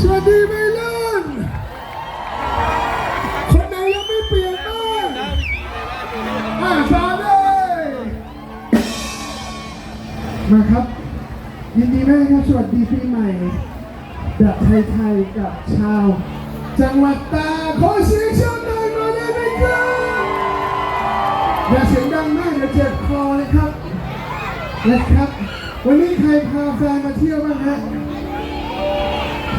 สวัสดีวัยรุ่นคนไหนยังไม่เปลี่ยนบ้างอ่าชาเลยมาครับ ยินดีมากครับ สวัสดีปีใหม่แบบไทยๆกับชาว จังหวัดตาขอเสียงชาวตาหน่อยได้ไหมครับอย่าเสียงดังมากเดี๋ยวเจ็บคอเลยครับนะครับ วันนี้ใครพาแฟนมาเที่ยวบ้างฮะ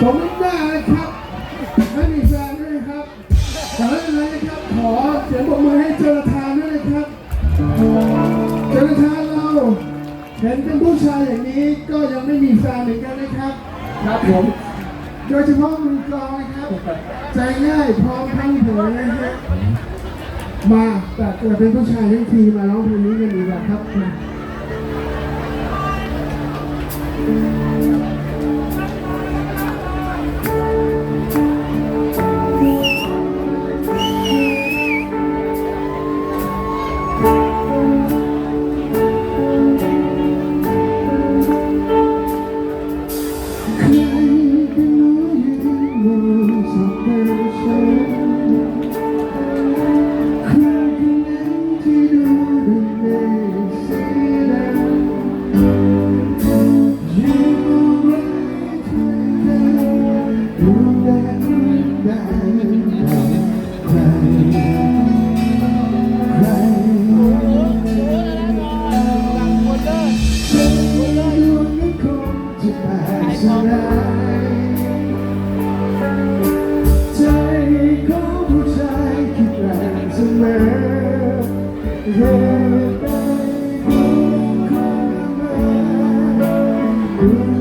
สมน้ำหน้านะครับ ไม่มีแฟนด้วยนะครับแต่ไม่เป็นไรนะครับ ขอเสียงปรบมือให้เจอทานด้วยนะครับ เจอทานเราเห็นเป็นผู้ชายอย่างนี้ก็ยังไม่มีแฟนเหมือนกันนะครับ ครับผม โดยเฉพาะมือกลองนะครับ ใจง่ายพร้อมทั้งเผยนะฮะมาแต่เกิดเป็นผู้ชายทั้งทีมาร้องเพลงนี้กันดีกว่าครับ ดูแ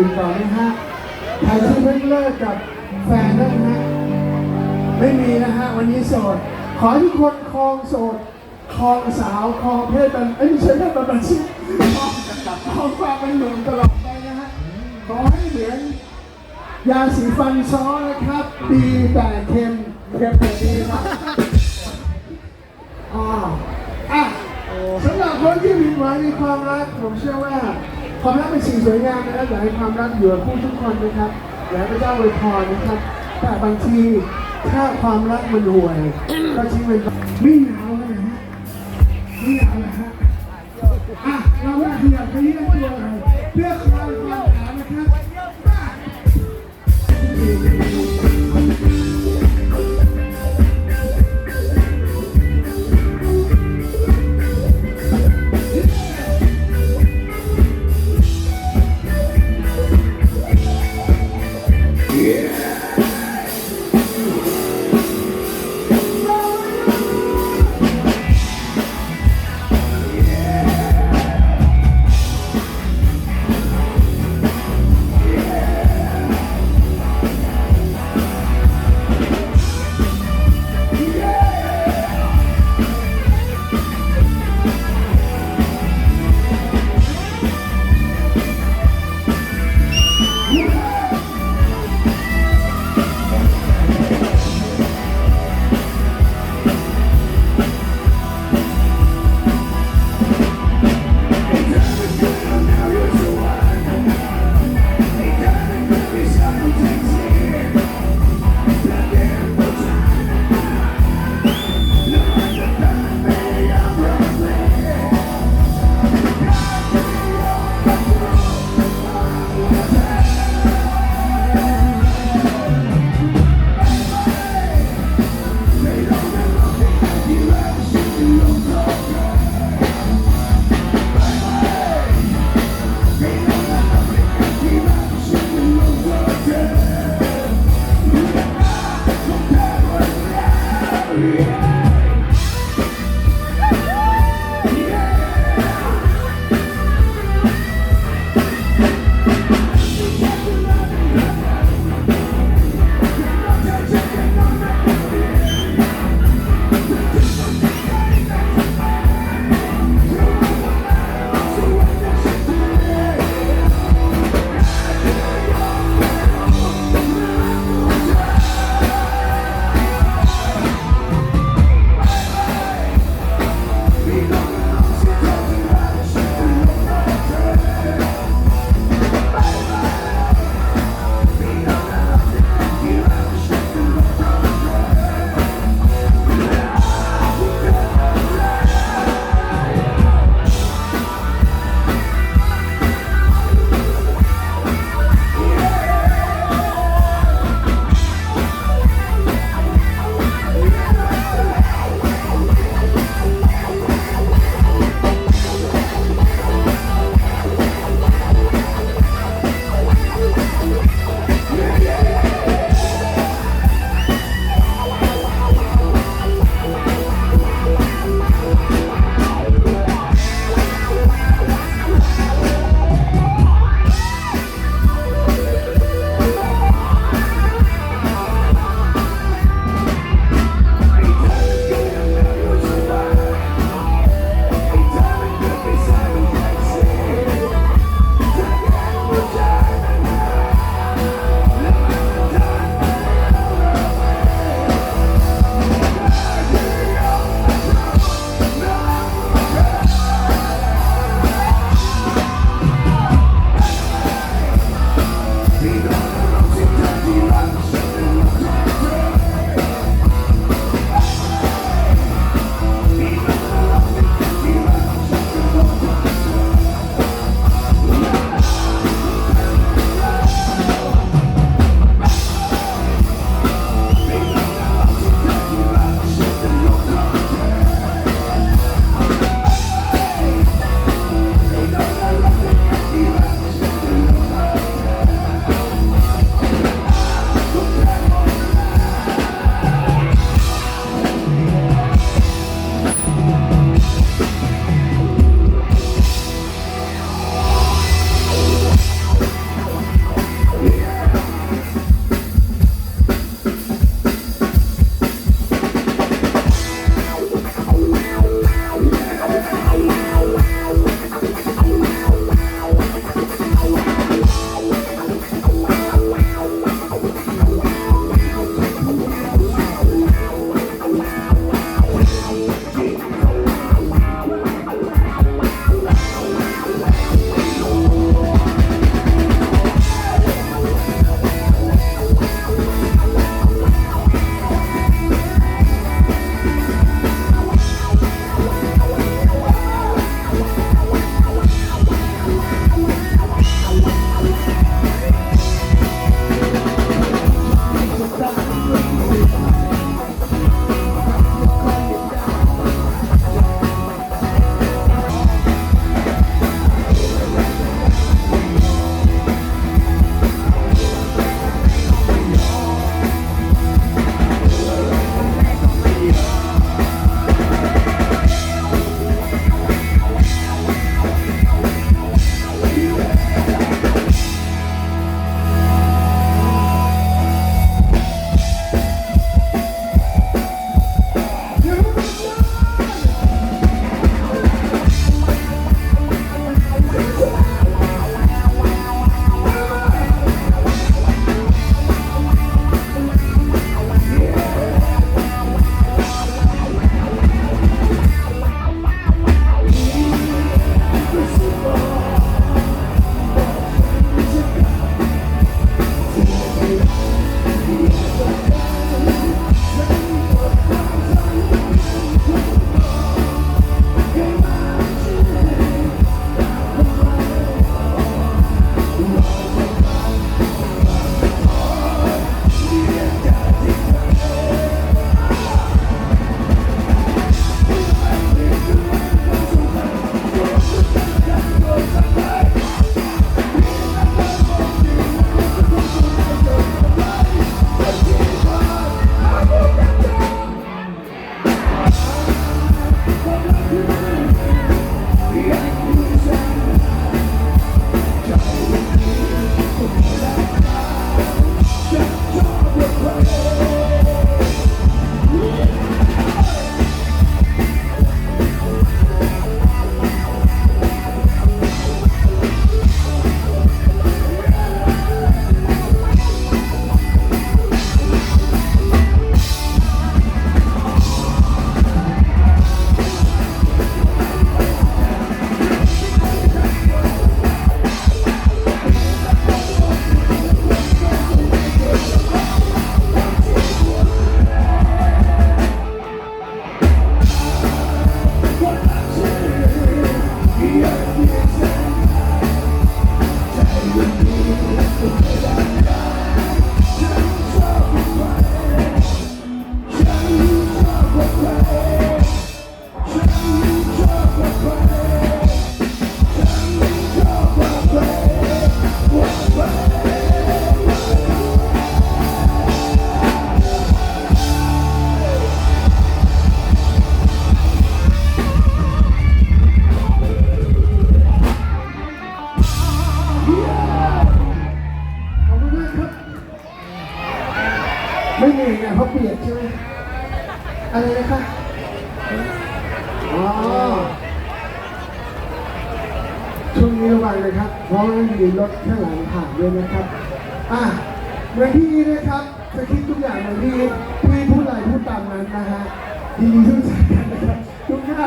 อาเพลงอื่นก่อนนะฮะใครที่เพิ่งเลิกกับแฟนนะฮะไม่มีนะฮะวันนี้โสด ขอทุกคนครองโสดครองสาวครองเพศเป็นเอ้ยไม่ใช่เพศเป็นอาชีพครองครองความเป็นหนุ่มตลอดไปนะฮะขอให้เหมือนยาสีฟันซ้อนะครับดีแต่เค็มเค็มแต่ดีครับอ๋ออะสำหรับคนที่มีหวังในความรักผมเชื่อว่า ความรักเป็นสิ่งสวยงามนะครับอยากให้ความรักอยู่กับผู้ทุกคนนะครับอยากให้พระเจ้าอวยพรนะครับ แต่บางทีถ้าความรักมันห่วยก็ทิ้งมันไม่หนาวเลยนะฮะไม่หนาวเลยฮะอะเราไม่ขยับขยี้ตัวเลยเพื่อคลายความหนาวนะครับ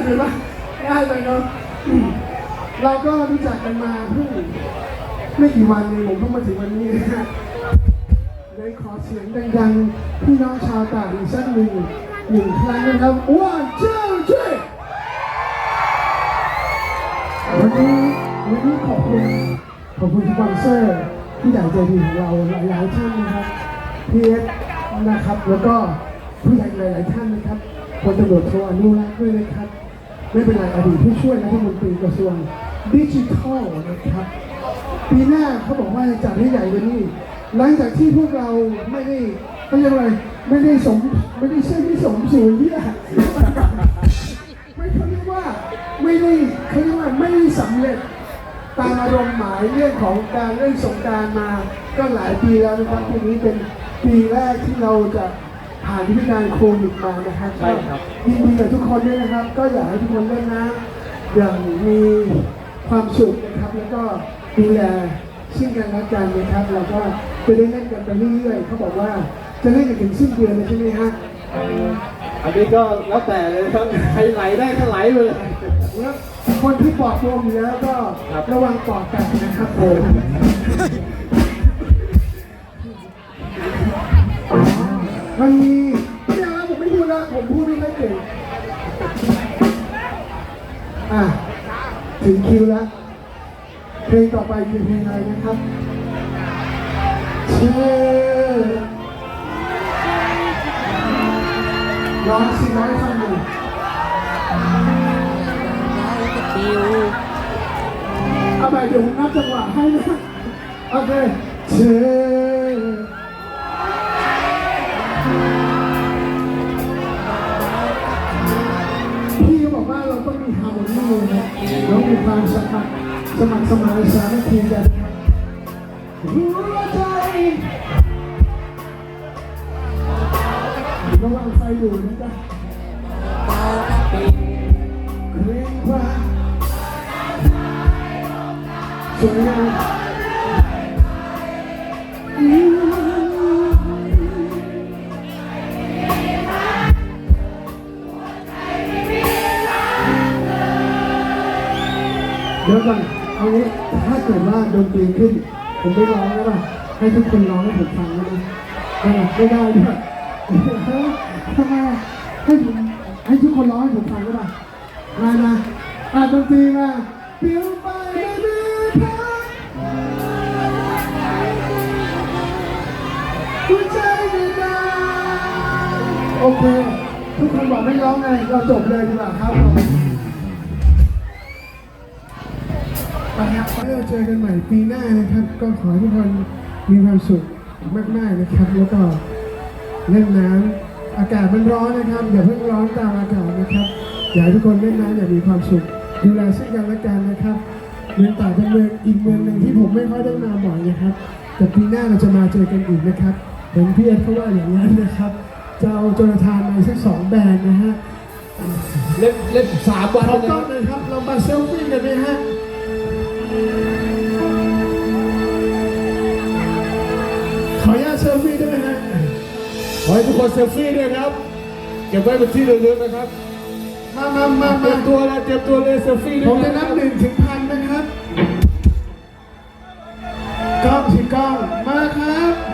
เลยปะง่ายเลยเนาะเราก็รู้จักกันมาเพิ่งไม่กี่วันเองผมเพิ่งมาถึงวันนี้นะฮะเลยขอเสียงดังๆพี่น้องชาวต่างอีกสักหนึ่งหนึ่งครั้งนะครับ one two three วันนี้วันนี้ขอบคุณขอบคุณสปอนเซอร์ที่ใหญ่ใจดีของเราหลายๆท่านนะครับพีเอสนะครับแล้วก็ผู้ใหญ่หลาย ๆ ท่านนะครับพลตำรวจโทอนุรักษ์ด้วยนะครับ ไม่เป็นไรอดีตผู้ช่วยรัฐมนตรีกระทรวงดิจิทัลนะครับ ปีหน้าเขาบอกว่าจะจัดให้ใหญ่กว่านี้ หลังจากที่พวกเราไม่ได้เขาเรียกว่าอะไรไม่ได้สมไม่ได้ใช่ไม่สมสู่ที่อะไม่เขาเรียกว่าไม่ได้เขาเรียกว่าไม่ได้สำเร็จตามอารมณ์หมายเรื่องของการเล่นสงการมา ก็หลายปีแล้วนะครับปีนี้เป็นปีแรกที่เราจะ ผ่านวิกฤตการณ์โควิดมานะครับใช่ครับ ก็ยินดีกับทุกคนด้วยนะครับ ก็อยากให้ทุกคนเล่นน้ำอย่างมีความสุขนะครับ แล้วก็ดูแลซึ่งกันและกันนะครับเราก็จะได้เล่นกันไปเรื่อยๆเขาบอกว่าจะเล่นกันถึงสิ้นเดือนเลยใช่ไหมฮะอันนี้ก็แล้วแต่เลยครับใครไหลได้ก็ไหลไปเลย แล้วคนที่ปลอดโปร่งอยู่แล้วก็ครับระวังปลอดกันนะครับผม มันมีไม่เอาล้วผมไม่พูดล้วผมพูดไม่ค่อยเก่งอะถึงคิวแล้วเพลงต่อไปคือเพลงอะไรนะครับเชื่อร้องสิร้องฟังหน่อยเอาไปเดี๋ยวผมนับจังหวะให้นะโอเคเธอ เราต้องมีฮาร์โมนีนะเรามีความสมัครสมัครสมานสามัคคีกันหัวใจระวังไฟอยู่นะจ๊ะเคร่งครัดสวยงาม ดี๋ยวก่อนเอางี้ถ้าเกิดว่าดนตรีขึ้น ผมไม่ร้องแล้วป่ะให้ทุกคนร้องให้ผมฟังได้ไหมได้ไหมไม่ได้ด้วยทำไมให้ผมให้ทุกคนร้องให้ผมฟังได้ป่ะมามาอะดนตรีมาเปลี่ยวไปเรื่อยๆหัวใจไม่ได้โอเค ทุกคนบอกไม่ร้องไงเราจบเลยดีกว่าครับ ผมไปครับไว้เราเจอกันใหม่ปีหน้านะครับ ก็ขอให้ทุกคนมีความสุขมากๆนะครับ แล้วก็เล่นน้ำอากาศมันร้อนนะครับอย่าเพิ่งร้อนตามอากาศนะครับอยากให้ทุกคนเล่นน้ำอย่างมีความสุขดูแลซึ่งกันและกันนะครับเมืองต่างเป็นเมืองอีกเมืองหนึ่งที่ผมไม่ค่อยได้มาบ่อยนะครับ แต่ปีหน้าเราจะมาเจอกันอีกนะครับเห็นพี่เอ็ดเขาว่าอย่างนั้นนะครับจะเอาโจนาธานมาสักสองแบรนด์นะฮะเล่นเล่นสามวันขอเลยต้อนเลยครับเรามาเซลฟี่กันไหมฮะ ขออนุญาตเซลฟี่ได้ไหมฮะขอให้ทุกคนเซลฟี่ด้วยครับ เก็บไว้เป็นที่ระลึกนะครับ มามามาเตรีมายมตัวเลยเตรียมตัวเลยเซลฟี่ด้ผวมยจะนับหนึ่งถึงพันนะครับกล้องสิกล้องมาครับ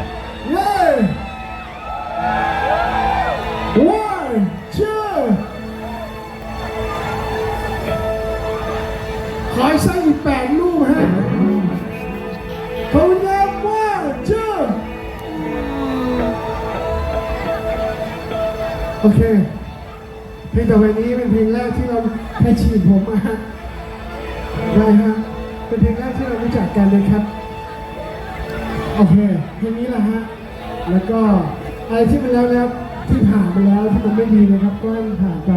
ก็อะไรที่มันแล้วแล้วที่ผ่านไปแล้วที่มันไม่ดีนะครับ ก็ให้มันผ่านไป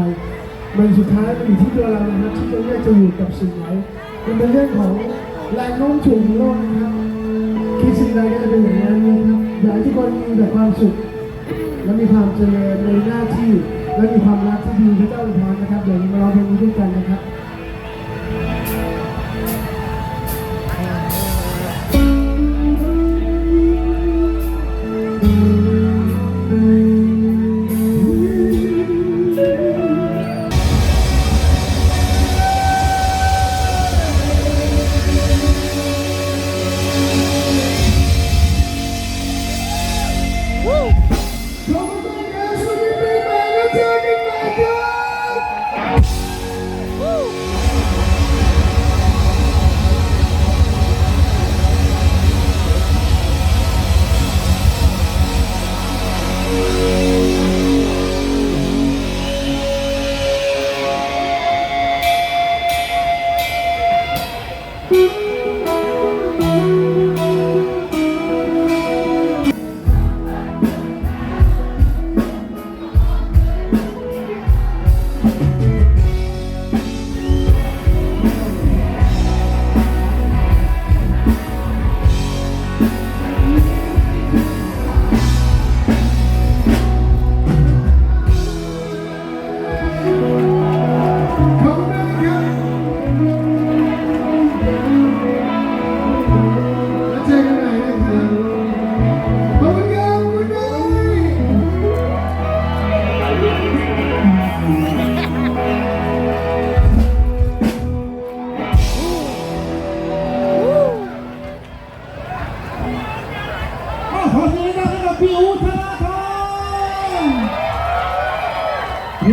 มันสุดท้ายมันอยู่ที่ตัวเรานะครับที่จะเลือกจะอยู่กับสิ่งไหนมันเป็นเรื่องของแรงโน้มถ่วงของโลกนะครับคิดสิ่งใดก็จะเป็นอย่างนั้นนะครับอยากให้ทุกคนมีแต่ความสุข และมีความเจริญในหน้าที่และมีความรักที่ดีพระเจ้าอวยพรนะครับเดี๋ยวมาร้องเพลงนี้ด้วยกันนะครับ